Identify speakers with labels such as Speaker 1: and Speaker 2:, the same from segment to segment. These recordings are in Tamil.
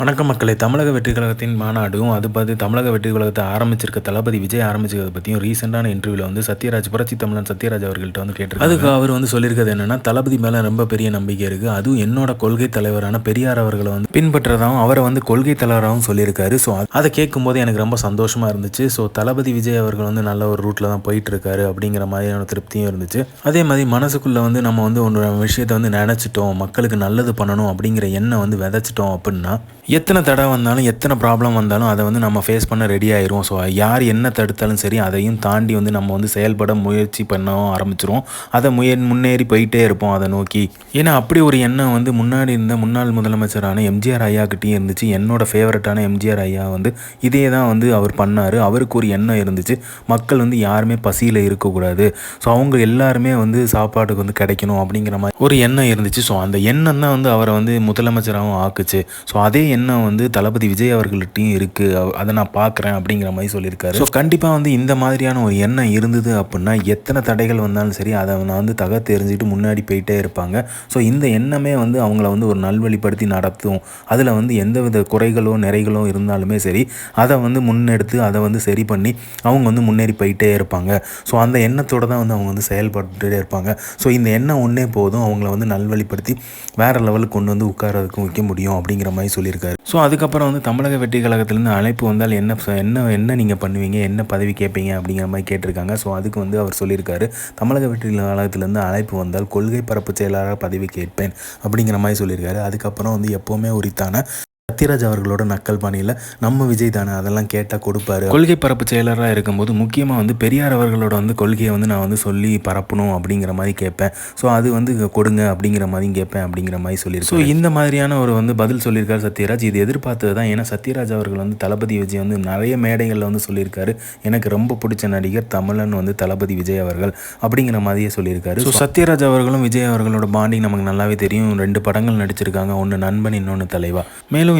Speaker 1: வணக்கம் மக்களே. தமிழக வெற்றி கழகத்தின் மாநாடும் அது பார்த்து தமிழக வெற்றி கழகத்தை ஆரம்பிச்சிருக்க தளபதி விஜய் ஆரம்பிச்சிருக்கிறத பற்றியும் ரீசெண்டான இன்டர்வியூவில் வந்து சத்யராஜ் புரட்சி தமிழன் சத்யராஜ் அவர்கள்ட்ட வந்து கேட்டிருக்காரு அதுக்கு அவர் வந்து சொல்லியிருக்கிறது என்னன்னா தளபதி மேலே ரொம்ப பெரிய நம்பிக்கை இருக்குது அதுவும் என்னோட கொள்கை தலைவரான பெரியார் அவர்களை வந்து பின்பற்றதாகவும் அவரை வந்து கொள்கை தலைவராகவும் சொல்லியிருக்காரு. ஸோ அதை கேட்கும்போது எனக்கு ரொம்ப சந்தோஷமாக இருந்துச்சு. ஸோ தளபதி விஜய் அவர்கள் வந்து நல்ல ஒரு ரூட்டில் தான் போயிட்டு இருக்காரு அப்படிங்கிற மாதிரியான திருப்தியும் இருந்துச்சு. அதே மாதிரி மனசுக்குள்ளே வந்து நம்ம வந்து ஒன்று விஷயத்தை வந்து நினச்சிட்டோம் மக்களுக்கு நல்லது பண்ணணும் அப்படிங்கிற எண்ணம் வந்து விதைச்சிட்டோம் அப்படின்னா எத்தனை தடை வந்தாலும் எத்தனை ப்ராப்ளம் வந்தாலும் அதை வந்து நம்ம ஃபேஸ் பண்ண ரெடி ஆயிரும் ஸோ யார் என்ன தடுத்தாலும் சரி அதையும் தாண்டி வந்து நம்ம வந்து செயல்பட முயற்சி பண்ண ஆரம்பிச்சிரும் அதை முய முன்னேறி போயிட்டே இருப்போம் அதை நோக்கி. ஏன்னா அப்படி ஒரு எண்ணம் வந்து முன்னாடி இருந்த முன்னாள் முதலமைச்சரான எம்ஜிஆர் ஐயா கிட்டேயும் இருந்துச்சு. என்னோட ஃபேவரட்டான எம்ஜிஆர் ஐயா வந்து இதே தான் வந்து அவர் பண்ணார். அவருக்கு ஒரு எண்ணம் இருந்துச்சு. மக்கள் வந்து யாருமே பசியில் இருக்கக்கூடாது. ஸோ அவங்க எல்லாருமே வந்து சாப்பாட்டுக்கு வந்து கிடைக்கணும் அப்படிங்கிற மாதிரி ஒரு எண்ணம் இருந்துச்சு. ஸோ அந்த எண்ணம் தான் வந்து அவரை வந்து முதலமைச்சராகவும் ஆக்குச்சு. ஸோ அதே எண்ணம் எண்ணம் வந்து தளபதி விஜய் அவர்கள்ட்டையும் இருக்குது அதை நான் பார்க்குறேன் அப்படிங்கிற மாதிரி சொல்லியிருக்காரு. ஸோ கண்டிப்பாக வந்து இந்த மாதிரியான ஒரு எண்ணம் இருந்தது அப்படின்னா எத்தனை தடைகள் வந்தாலும் சரி அதை நான் வந்து தக தெரிஞ்சுட்டு முன்னாடி போயிட்டே இருப்பாங்க. ஸோ இந்த எண்ணமே வந்து அவங்கள வந்து ஒரு நல்வழிப்படுத்தி நடத்தும். அதில் வந்து எந்தவித குறைகளோ நிறைகளோ இருந்தாலுமே சரி அதை வந்து முன்னெடுத்து அதை வந்து சரி பண்ணி அவங்க வந்து முன்னேறி போயிட்டே இருப்பாங்க. ஸோ அந்த எண்ணத்தோடு தான் வந்து அவங்க வந்து செயல்பட்டுட்டே இருப்பாங்க. ஸோ இந்த எண்ணம் ஒன்றே போதும். அவங்கள வந்து நல்வழிப்படுத்தி வேறு லெவலுக்கு கொண்டு வந்து உட்காரதுக்கும் வைக்க முடியும் அப்படிங்கிற மாதிரி சொல்லியிருக்காரு. ஸோ அதுக்கப்புறம் வந்து தமிழக வெற்றி கழகத்திலேருந்து அழைப்பு வந்தால் என்ன என்ன என்ன நீங்கள் பண்ணுவீங்க? என்ன பதவி கேட்பீங்க அப்படிங்கிற மாதிரி கேட்டிருக்காங்க. ஸோ அதுக்கு வந்து அவர் சொல்லியிருக்காரு. தமிழக வெற்றி கழகத்திலேருந்து அழைப்பு வந்தால் கொள்கை பரப்பு செயலாளராக பதவி கேட்பேன் அப்படிங்கிற மாதிரி சொல்லியிருக்காரு. அதுக்கப்புறம் வந்து எப்போவுமே உரித்தான சத்யராஜ் அவர்களோட நக்கல் பாணியில் நம்ம விஜய் தானே அதெல்லாம் கேட்டால் கொடுப்பாரு. கொள்கை பரப்பு செயலராக இருக்கும்போது முக்கியமாக வந்து பெரியார் அவர்களோட வந்து கொள்கையை வந்து நான் வந்து சொல்லி பரப்பணும் அப்படிங்கிற மாதிரி கேட்பேன். ஸோ அது வந்து கொடுங்க அப்படிங்கிற மாதிரி கேட்பேன் அப்படிங்கிற மாதிரி சொல்லியிருக்கோம் ஸோ இந்த மாதிரியான ஒரு வந்து பதில் சொல்லியிருக்காரு சத்யராஜ். இது எதிர்பார்த்தது தான். ஏன்னா சத்யராஜ் அவர்கள் வந்து தளபதி விஜய் வந்து நிறைய மேடைகளில் வந்து சொல்லியிருக்காரு. எனக்கு ரொம்ப பிடிச்ச நடிகர் தமிழன் வந்து தளபதி விஜய் அவர்கள் அப்படிங்கிற மாதிரியே சொல்லியிருக்காரு. ஸோ சத்யராஜ் அவர்களும் விஜய் அவர்களோட பாண்டிங் நமக்கு நல்லாவே தெரியும். ரெண்டு படங்கள் நடிச்சிருக்காங்க. ஒன்று நண்பன் இன்னொன்று தலைவா.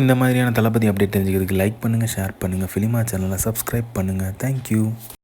Speaker 1: மேலும் இந்த மாதிரியான தளபதி அப்டேட் தெரிஞ்சுக்கிறதுக்கு லைக் பண்ணுங்கள் ஷேர் பண்ணுங்கள் ஃபிலிமா சேனலை சப்ஸ்கிரைப் பண்ணுங்கள் தேங்க்யூ